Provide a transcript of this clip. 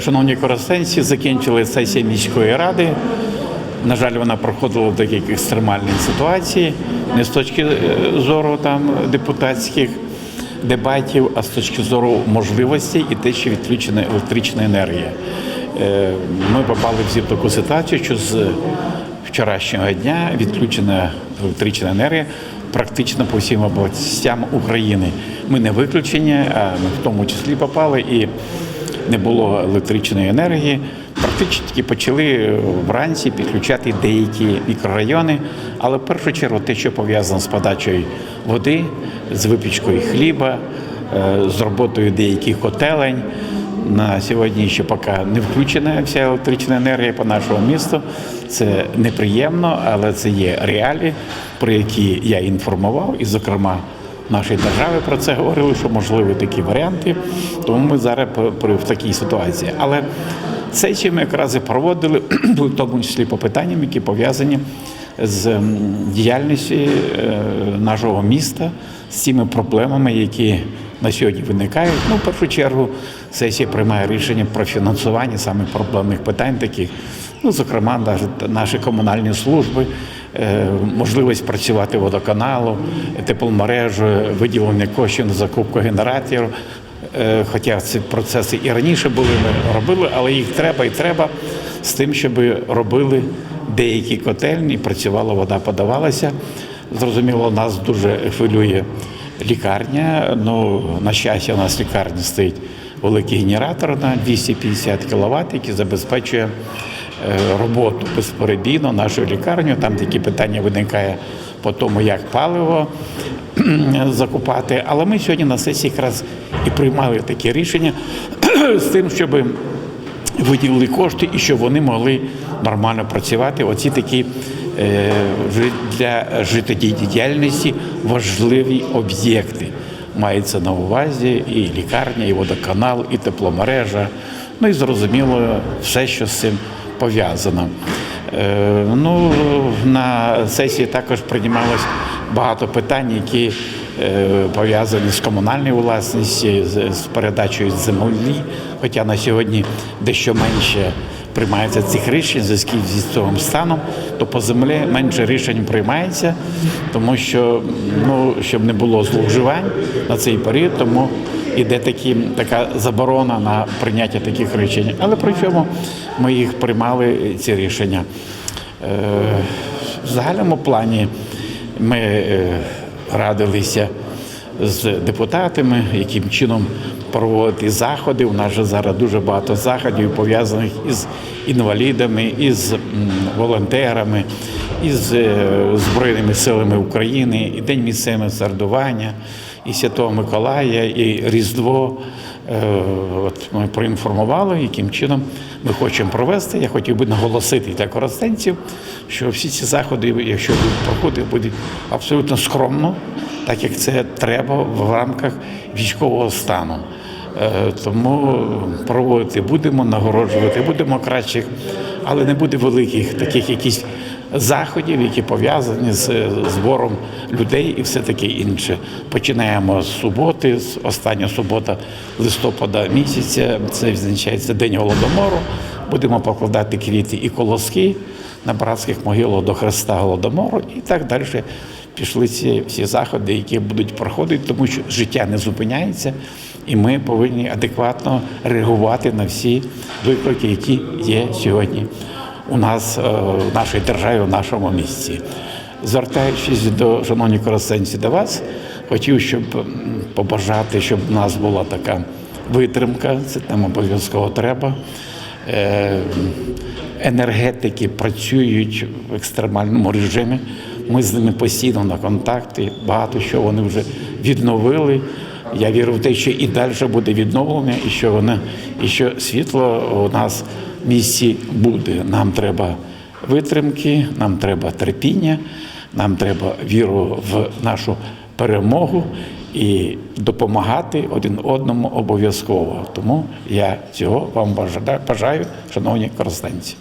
Шановні коростенці, закінчили сесію міської ради. На жаль, вона проходила в такій екстремальній ситуації, не з точки е, зору там депутатських дебатів, а з точки зору можливостей і те, що відключена електрична енергія. Е, Ми попали всі в таку ситуацію, що з вчорашнього дня відключена електрична енергія практично по всім областям України. Ми не виключення, а ми в тому числі попали і не було електричної енергії. Практично почали вранці підключати деякі мікрорайони, але в першу чергу те, що пов'язано з подачею води, з випічкою хліба, е, з роботою деяких котелень. На сьогодні ще поки не включена вся електрична енергія по нашому місту. Це неприємно, але це є реалії, про які я інформував, і, зокрема, нашої держави про це говорили, що можливі такі варіанти. Тому ми зараз в такій ситуації. Але сесію ми якраз і проводили, в тому числі по питанням, які пов'язані з діяльністю е, нашого міста, з цими проблемами, які на сьогодні виникають. Ну, в першу чергу, сесія приймає рішення про фінансування саме проблемних питань, таких, ну, зокрема, навіть наші комунальні служби, можливість працювати водоканалу, тепломережею, виділення коштів на закупку генераторів. Е, Хоча ці процеси і раніше були, ми робили, але їх треба і треба з тим, щоб робили деякі котельні, працювала вода, подавалася. Зрозуміло, нас дуже хвилює лікарня. Ну, на щастя, у нас в лікарні стоїть великий генератор на 250 кВт, який забезпечує е, роботу безперебійно нашої лікарні. Там такі питання виникає по тому, як паливо закупати. Але ми сьогодні на сесії якраз і приймали таке рішення з тим, щоб виділили кошти і щоб вони могли нормально працювати. Оці такі е, для життєдіяльності важливі об'єкти. Мається на увазі і лікарня, і водоканал, і тепломережа. Ну і зрозуміло, все, що з цим пов'язано. Е, Ну, на сесії також приймалось багато питань, які е, пов'язані з комунальною власністю, з, передачею землі. Хоча на сьогодні дещо менше приймається цих рішень в зв'язку з військовим станом, то по землі менше рішень приймається, тому що ну, щоб не було зловживань на цей період, тому іде такі, така заборона на прийняття таких рішень. Але при чому ми їх приймали, ці рішення. Е, В загальному плані ми е, радилися з депутатами, яким чином проводити заходи. У нас же зараз дуже багато заходів пов'язаних із інвалідами, із волонтерами, із е, Збройними силами України, і День місцевого сердування, і Святого Миколая, і Різдво. Е, От ми проінформували, яким чином ми хочемо провести. Я хотів би наголосити для коростенців, що всі ці заходи, якщо будуть проходити, будуть абсолютно скромно, так як це треба в рамках військового стану. Е, Тому проводити будемо, нагороджувати будемо кращих, але не буде великих таких якісь заходів, які пов'язані з збором людей і все таке інше. Починаємо з суботи, з остання субота листопада місяця. Це відзначається День голодомору. Будемо покладати квіти і колоски на братських могилах до Христа Голодомору і так далі. Пішли ці всі заходи, які будуть проходити, тому що життя не зупиняється, і ми повинні адекватно реагувати на всі виклики, які є сьогодні у нас е, в нашій державі, в нашому місці. Звертаючись до шановні коростенці, до вас, хотів, щоб побажати, щоб у нас була така витримка, це нам обов'язково треба. Е, Енергетики працюють в екстремальному режимі. Ми з ними постійно на контакті. Багато що вони вже відновили. Я вірю в те, що і далі буде відновлення, і що вони, і що світло у нас в місті буде. Нам треба витримки, нам треба терпіння, нам треба віру в нашу перемогу і допомагати один одному обов'язково. Тому я цього вам бажаю, шановні коростенці.